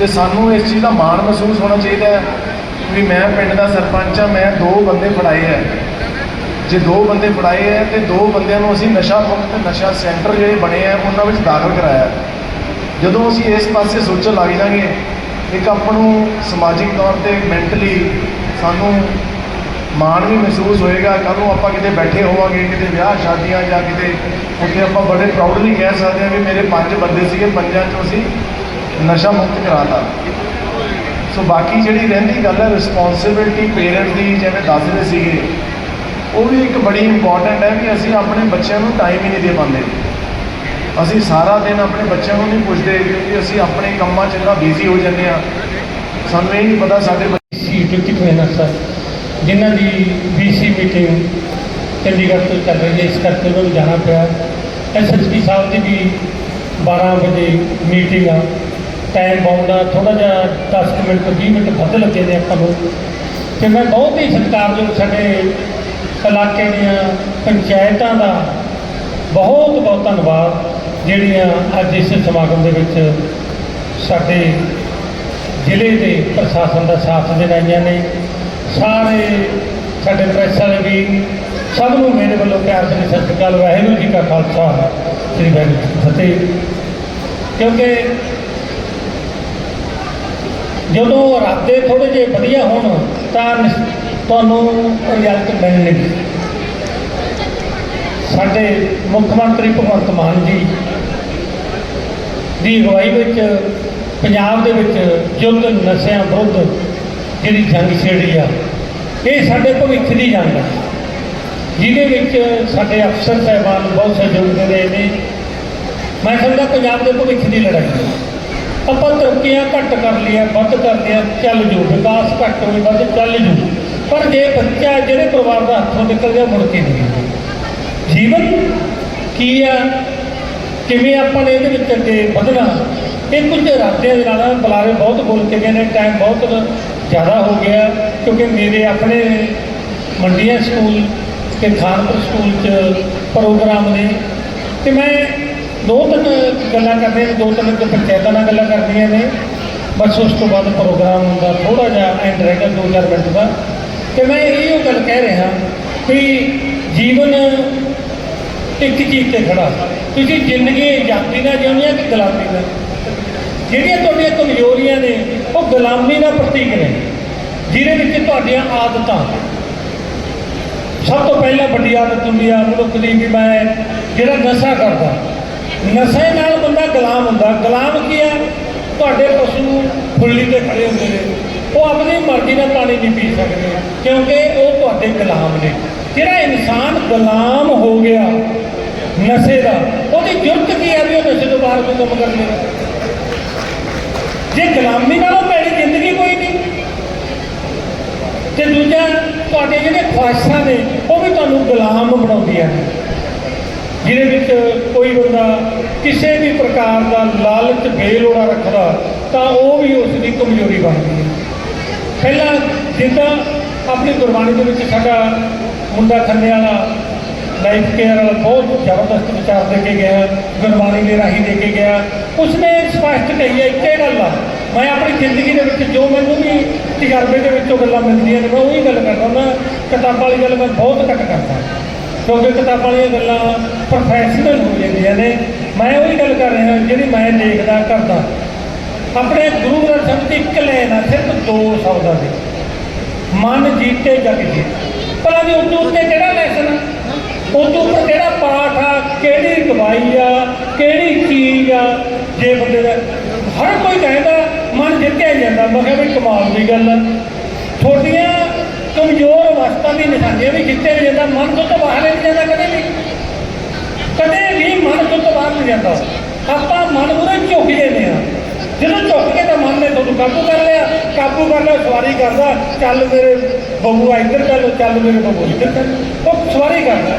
ਤੇ ਸਾਨੂੰ ਇਸ ਚੀਜ਼ ਦਾ ਮਾਣ ਮਹਿਸੂਸ ਹੋਣਾ ਚਾਹੀਦਾ ਹੈ ਵੀ ਮੈਂ ਪਿੰਡ ਦਾ ਸਰਪੰਚ ਆ ਮੈਂ ਦੋ ਬੰਦੇ ਫੜਾਏ ਹੈ। ਜੇ ਦੋ ਬੰਦੇ ਫੜਾਏ ਹੈ ਤੇ ਦੋ ਬੰਦਿਆਂ ਨੂੰ ਅਸੀਂ ਨਸ਼ਾ ਮੁਕਤ ਨਸ਼ਾ ਸੈਂਟਰ ਜਿਹੜੇ ਬਣੇ ਆ ਉਹਨਾਂ ਵਿੱਚ ਦਾਖਲ ਕਰਾਇਆ ਜਦੋਂ ਅਸੀਂ ਇਸ ਪਾਸੇ ਸੋਚਣ ਲੱਗ ਜਾਾਂਗੇ ਇੱਕ ਆਪਾਂ ਨੂੰ ਸਮਾਜਿਕ ਤੌਰ ਤੇ ਮੈਂਟਲੀ ਸਾਨੂੰ ਮਾਣ ਵੀ ਮਹਿਸੂਸ ਹੋਏਗਾ, ਕੱਲ੍ਹ ਨੂੰ ਆਪਾਂ ਕਿਤੇ ਬੈਠੇ ਹੋਵਾਂਗੇ, ਕਿਤੇ ਵਿਆਹ ਸ਼ਾਦੀਆਂ ਜਾਂ ਕਿਤੇ ਉੱਥੇ ਆਪਾਂ ਬੜੇ ਪ੍ਰਾਊਡਲੀ ਕਹਿ ਸਕਦੇ ਹਾਂ ਵੀ ਮੇਰੇ ਪੰਜ ਬੰਦੇ ਸੀਗੇ, ਪੰਜਾਂ ਚੋਂ ਅਸੀਂ ਨਸ਼ਾ ਮੁਕਤ ਕਰਾਤਾ। ਸੋ ਬਾਕੀ ਜਿਹੜੀ ਰਹਿੰਦੀ ਗੱਲ ਹੈ ਰਿਸਪੌਂਸਿਬਿਲਟੀ ਪੇਰੈਂਟ ਦੀ ਜਿਵੇਂ ਦੱਸ ਰਹੇ ਸੀਗੇ, ਉਹ ਵੀ ਇੱਕ ਬੜੀ ਇੰਪੋਰਟੈਂਟ ਹੈ ਵੀ ਅਸੀਂ ਆਪਣੇ ਬੱਚਿਆਂ ਨੂੰ ਟਾਈਮ ਹੀ ਨਹੀਂ ਦੇ ਪਾਉਂਦੇ। ਅਸੀਂ ਸਾਰਾ ਦਿਨ ਆਪਣੇ ਬੱਚਿਆਂ ਨੂੰ ਨਹੀਂ ਪੁੱਛਦੇ ਕਿਉਂਕਿ ਅਸੀਂ ਆਪਣੇ ਕੰਮਾਂ 'ਚ ਇੰਨਾ ਬਿਜ਼ੀ ਹੋ ਜਾਂਦੇ ਆ ਸਾਨੂੰ ਇਹ ਨਹੀਂ ਪਤਾ ਸਾਡੇ ਬੱਚੇ ਸੀ ਡਿਪਟੀ ਕਮਿਸ਼ਨਰ ਸਰ? ਜਿਨ੍ਹਾਂ ਦੀ ਬੀਸੀ ਮੀਟਿੰਗ ਚੰਡੀਗੜ੍ਹ ਤੋਂ ਚੱਲ ਰਹੀ ਹੈ, ਇਸ ਕਰਕੇ ਉਹਨਾਂ ਨੂੰ ਜਾਣਾ ਪਿਆ। ਐਸਐਸਪੀ ਸਾਹਿਬ ਦੀ ਵੀ 12 ਵਜੇ ਮੀਟਿੰਗ ਆ। ਟਾਈਮ ਬਾਉਂਡ ਆ ਥੋੜਾ ਜਿਹਾ 10 ਕੁ ਮਿੰਟ 20 ਮਿੰਟ ਵੱਧ ਲੱਗੇ ਨੇ ਆਪਾਂ ਨੂੰ। ਤੇ ਮੈਂ ਬਹੁਤ ਹੀ ਸਤਿਕਾਰਯੋਗ ਸਾਡੇ ਇਲਾਕੇ ਦੀਆਂ ਪੰਚਾਇਤਾਂ ਦਾ ਬਹੁਤ ਬਹੁਤ ਧੰਨਵਾਦ, ਜਿਹੜੀਆਂ ਅੱਜ ਇਸ ਸਮਾਗਮ ਦੇ ਵਿੱਚ ਸਾਡੇ ਜ਼ਿਲ੍ਹੇ ਦੇ ਪ੍ਰਸ਼ਾਸਨ ਦਾ ਸਾਥ ਦੇਣ ਆਈਆਂ ਨੇ। ਸਾਰੇ ਸਾਡੇ ਪ੍ਰੈਸ ਵਾਲੇ ਵੀ ਸਭ ਨੂੰ ਮੇਰੇ ਵੱਲੋਂ ਪਿਆਰ ਭਰੀ ਸਤਿ ਸ਼੍ਰੀ ਅਕਾਲ, ਵਾਹਿਗੁਰੂ ਜੀ ਕਾ ਖਾਲਸਾ, ਸ੍ਰੀ ਵਾਹਿਗੁਰੂ ਜੀ ਕੀ ਫਤਿਹ। ਕਿਉਂਕਿ ਜਦੋਂ ਇਰਾਦੇ ਥੋੜੇ ਜਿਹੇ ਵਧੀਆ ਹੋਣ, ਤਾਂ ਨਿਸ- ਤੁਹਾਨੂੰ ਰਿਜ਼ਲਟ ਮਿਲਣਗੇ। ਸਾਡੇ ਮੁੱਖ ਮੰਤਰੀ ਭਗਵੰਤ ਮਾਨ ਜੀ ਦੀ ਅਗਵਾਈ ਵਿੱਚ, ਪੰਜਾਬ ਦੇ ਵਿੱਚ ਯੁੱਧ ਨਸ਼ਿਆਂ ਵਿਰੁੱਧ ਜਿਹੜੀ ਜੰਗ ਛੇੜੀ ਆ, ਇਹ ਸਾਡੇ ਭਵਿੱਖ ਦੀ ਜੰਗ ਆ। ਜਿਹਦੇ ਵਿੱਚ ਸਾਡੇ ਅਫਸਰ ਸਾਹਿਬਾਨ ਬਹੁਤ ਸਹਿਯੋਗ ਦੇ ਰਹੇ ਨੇ। ਮੈਂ ਸਮਝਦਾ ਪੰਜਾਬ ਦੇ ਭਵਿੱਖ ਦੀ ਲੜਾਈ ਹੈ ਆਪਾਂ ਤਰੱਕੀਆਂ ਘੱਟ ਕਰ ਲਿਆ ਵੱਧ ਕਰ ਲਿਆ ਚੱਲ ਜੂ, ਵਿਕਾਸ ਘੱਟ ਹੋਵੇ ਵੱਧ ਚੱਲ ਜੂ। ਪਰ ਜੇ ਬੱਚਾ ਜਿਹੜੇ ਪਰਿਵਾਰ ਦਾ ਹੱਥੋਂ ਨਿਕਲ ਗਿਆ, ਮੁੜ ਕੇ ਨਹੀਂ। ਜੀਵਨ ਕੀ ਆ? ਕਿਵੇਂ ਆਪਾਂ ਨੇ ਇਹਦੇ ਵਿੱਚ ਅੱਗੇ ਵਧਣਾ? ਇਹ ਕੁਝ ਇਰਾਦਿਆਂ ਦੇ ਨਾਲ ਬੁਲਾਰੇ ਬਹੁਤ ਬੋਲ ਕੇ ਗਏ ਨੇ ਟਾਈਮ ਬਹੁਤ ਜ਼ਿਆਦਾ ਹੋ ਗਿਆ, ਕਿਉਂਕਿ ਮੇਰੇ ਆਪਣੇ ਮੰਡੀਆਂ ਸਕੂਲ ਤੇ ਖਾਨਪੁਰ ਸਕੂਲ 'ਚ ਪ੍ਰੋਗਰਾਮ ਨੇ। ਤੇ ਮੈਂ ਦੋ ਤਿੰਨ ਗੱਲਾਂ ਕਰਨੀਆਂ ਨੇ, ਦੋ ਤਿੰਨ ਪੰਚਾਇਤਾਂ ਨਾਲ ਗੱਲਾਂ ਕਰਦੀਆਂ ਨੇ, ਬਸ ਉਸ ਤੋਂ ਬਾਅਦ ਪ੍ਰੋਗਰਾਮ ਹੁੰਦਾ ਥੋੜਾ ਜਿਹਾ ਐਂਡ ਰਹੇਗਾ ਦੋ ਚਾਰ ਮਿੰਟ ਦਾ। ਤੇ ਮੈਂ ਇਹੋ ਗੱਲ ਕਹਿ ਰਿਹਾ ਕਿ ਜੀਵਨ ਇੱਕ ਚੀਜ਼ ਤੇ ਖੜਾ। ਤੁਸੀਂ ਜ਼ਿੰਦਗੀ ਆਜ਼ਾਦੀ ਨਾਲ ਜਿਉਣੀ ਹੈ ਕਿ ਗੁਲਾਮੀ ਨਾਲ? ਜਿਹੜੀਆਂ ਤੁਹਾਡੀਆਂ ਕਮਜ਼ੋਰੀਆਂ ਨੇ, ਉਹ ਗੁਲਾਮੀ ਦਾ ਪ੍ਰਤੀਕ ਨੇ। ਜਿਹਦੇ ਵਿੱਚ ਤੁਹਾਡੀਆਂ ਆਦਤਾਂ। ਸਭ ਤੋਂ ਪਹਿਲਾਂ ਵੱਡੀ ਆਦਤ ਹੁੰਦੀ ਆ, ਮਨੁੱਖ ਦੀ ਵੀ ਮੈਂ ਜਿਹੜਾ ਨਸ਼ਾ ਕਰਦਾ ਨਸ਼ੇ ਨਾਲ ਬੰਦਾ ਗੁਲਾਮ ਹੁੰਦਾ। ਗੁਲਾਮ ਕੀ ਹੈ? ਤੁਹਾਡੇ ਪਸ਼ੂ ਫੁੱਲੀ ਤੇ ਖੜੇ ਹੁੰਦੇ ਨੇ। ਉਹ ਆਪਣੀ ਮਰਜ਼ੀ ਨਾਲ ਪਾਣੀ ਨਹੀਂ ਪੀ ਸਕਦੇ। ਕਿਉਂਕਿ ਉਹ ਤੁਹਾਡੇ ਗੁਲਾਮ ਨੇ। ਜਿਹੜਾ ਇਨਸਾਨ ਗੁਲਾਮ ਹੋ ਗਿਆ ਨਸ਼ੇ ਦਾ, ਉਹਦੀ ਜੁਰਤ ਕੀ ਹੈ ਵੀ ਉਹ ਨਸ਼ੇ ਤੋਂ ਬਾਹਰ ਕੋਈ ਕੰਮ ਕਰ ਲੇਗਾ ਜੇ ਗੁਲਾਮੀ ਨਾਲੋਂ ਭੈੜੀ ਜ਼ਿੰਦਗੀ ਕੋਈ ਨਹੀਂ, ਤੇ ਦੂਜਾ, ਤੁਹਾਡੇ ਜਿਹੜੇ ਖੁਆਇਸ਼ਾਂ ਨੇ, ਉਹ ਵੀ ਤੁਹਾਨੂੰ ਗੁਲਾਮ ਬਣਾਉਂਦੀਆਂ ਨੇ। ਜਿਹਦੇ ਵਿੱਚ ਕੋਈ ਬੰਦਾ ਕਿਸੇ ਵੀ ਪ੍ਰਕਾਰ ਦਾ ਲਾਲਚ, ਬੇਲੋੜਾ ਰੱਖਦਾ, ਤਾਂ ਉਹ ਵੀ ਉਸ ਦੀ ਕਮਜ਼ੋਰੀ ਬਣਦੀ ਹੈ। ਪਹਿਲਾਂ ਜਿੱਦਾਂ ਆਪਣੀ ਗੁਰਬਾਣੀ ਦੇ ਵਿੱਚ ਸਾਡਾ ਮੁੰਡਾ ਖੰਨੇ ਵਾਲਾ ਲਾਈਫ ਕੇਅਰ ਵਾਲਾ ਬਹੁਤ ਜ਼ਬਰਦਸਤ ਵਿਚਾਰ ਦੇ ਕੇ ਗਿਆ, ਗੁਰਬਾਣੀ ਦੇ ਰਾਹੀਂ ਦੇ ਕੇ ਗਿਆ। ਉਸਨੇ ਸਪਸ਼ਟ ਕਹੀ ਹੈ, ਇੱਕੇ ਗੱਲ ਆ। ਮੈਂ ਆਪਣੀ ਜ਼ਿੰਦਗੀ ਦੇ ਵਿੱਚ ਜੋ ਮੈਨੂੰ ਵੀ ਤਜਰਬੇ ਦੇ ਵਿੱਚੋਂ ਗੱਲਾਂ ਮਿਲਦੀਆਂ ਨੇ, ਮੈਂ ਉਹੀ ਗੱਲ ਕਰਦਾ ਮੈਂ ਕਿਤਾਬਾਂ ਵਾਲੀ ਗੱਲ ਮੈਂ ਬਹੁਤ ਘੱਟ ਕਰਦਾ। ਕਿਉਂਕਿ ਕਿਤਾਬਾਂ ਵਾਲੀਆਂ ਗੱਲਾਂ ਪ੍ਰੋਫੈਸ਼ਨਲ ਹੋ ਜਾਂਦੀਆਂ ਨੇ। ਮੈਂ ਉਹੀ ਗੱਲ ਕਰ ਰਿਹਾ, ਜਿਹੜੀ ਮੈਂ ਦੇਖਦਾ, ਕਰਦਾ। ਆਪਣੇ ਗੁਰੂ ਗ੍ਰੰਥ ਸਾਹਿਬ ਦੀ ਇੱਕ ਲੈਣ ਆ, ਸਿਰਫ ਦੋ ਸ਼ਬਦਾਂ ਦੀ। ਮਨ ਜੀਤੇ ਜਗ ਜੀਤ। ਭਲਾ ਵੀ ਉਦੋਂ ਉੱਤੇ ਕਿਹੜਾ ਲੈਸਨ ਆ? ਉਦੋਂ ਉੱਪਰ ਕਿਹੜਾ ਪਾਠ ਆ? ਕਿਹੜੀ ਦਵਾਈ ਆ? ਕਿਹੜੀ ਚੀਜ਼ ਆ? ਜੇ ਬੰਦੇ ਦਾ ਹਰ ਕੋਈ ਕਹਿੰਦਾ, ਮਨ ਜਿੱਤਿਆ ਜਾਂਦਾ। ਮੈਂ ਕਿਹਾ ਵੀ ਕਮਾਲ ਦੀ ਗੱਲ ਆ। ਤੁਹਾਡੀਆਂ ਕਮਜ਼ੋਰ ਅਵਸਥਾ ਦੀ ਨਿਸ਼ਾਨੀਆਂ ਵੀ ਜਿੱਤਿਆ ਨਹੀਂ ਜਾਂਦਾ ਮਨ ਤੋਂ ਤਾਂ ਬਾਹਰ ਨਹੀਂ ਜਾਂਦਾ ਕਦੇ ਵੀ ਕਦੇ ਵੀ ਮਨ ਤੋਂ ਤਾਂ ਬਾਹਰ ਨਹੀਂ ਜਾਂਦਾ। ਆਪਾਂ ਮਨ ਪੂਰਾ ਝੁਕ ਜਾਂਦੇ ਆ ਜਦੋਂ ਝੁਕ ਕੇ ਤਾਂ ਮਨ ਨੇ ਤੁਹਾਨੂੰ ਕਾਬੂ ਕਰ ਲਿਆ, ਕਾਬੂ ਕਰ ਲਿਆ, ਸਵਾਰੀ ਕਰਦਾ, ਚੱਲ ਮੇਰੇ ਬਹੂਆ ਇੱਧਰ ਚੱਲ ਚੱਲ ਮੇਰੇ ਬਹੂ ਇੱਧਰ ਚੱਲ ਉਹ ਸਵਾਰੀ ਕਰਦਾ।